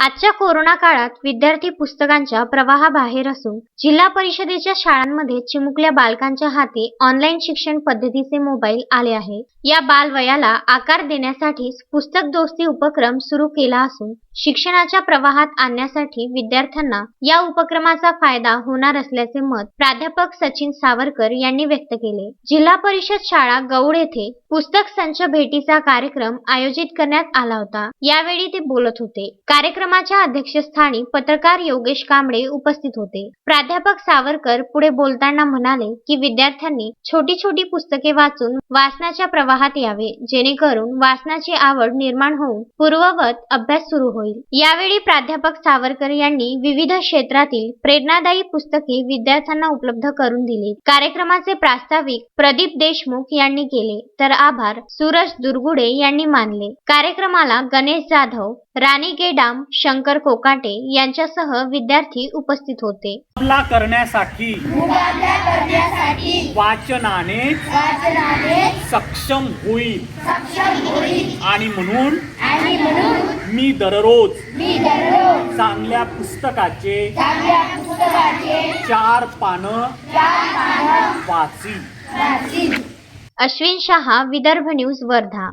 आजच्या कोरोना काळात विद्यार्थी पुस्तकांच्या प्रवाहाबाहेर असून जिल्हा परिषदेच्या शाळांमध्ये चिमुकल्या बालकांच्या हाती ऑनलाईन शिक्षण पद्धतीचे मोबाईल आले आहे. या बालवयाला आकार देण्यासाठीच पुस्तक दोस्ती उपक्रम सुरू केला असून शिक्षणाच्या प्रवाहात आणण्यासाठी विद्यार्थ्यांना या उपक्रमाचा फायदा होणार असल्याचे मत प्राध्यापक सचिन सावरकर यांनी व्यक्त केले. जिल्हा परिषद शाळा गौड येथे पुस्तक संच भेटीचा कार्यक्रम आयोजित करण्यात आला होता. यावेळी ते बोलत होते. कार्यक्रम कार्यक्रमाच्या अध्यक्षस्थानी पत्रकार योगेश कांबळे उपस्थित होते. प्राध्यापक सावरकर पुढे बोलताना म्हणाले की विद्यार्थ्यांनी छोटी छोटी पुस्तके वाचून वाचनाच्या प्रवाहात यावे जेणेकरून वाचनाची आवड निर्माण होऊन पूर्ववत अभ्यास सुरू होईल. यावेळी प्राध्यापक सावरकर यांनी विविध क्षेत्रातील प्रेरणादायी पुस्तके विद्यार्थ्यांना उपलब्ध करून दिली. कार्यक्रमाचे प्रास्ताविक प्रदीप देशमुख यांनी केले तर आभार सूरज दुर्गुडे यांनी मानले. कार्यक्रमाला गणेश जाधव राणी गेडाम शंकर कोकाटे यांच्यासह विद्यार्थी उपस्थित होते. मुकाबला करण्यासाठी. वाचनाने सक्षम होईल. आणि म्हणून मी दररोज चांगल्या पुस्तकाचे चार पानं वाची अश्विन शहा विदर्भ न्यूज वर्धा.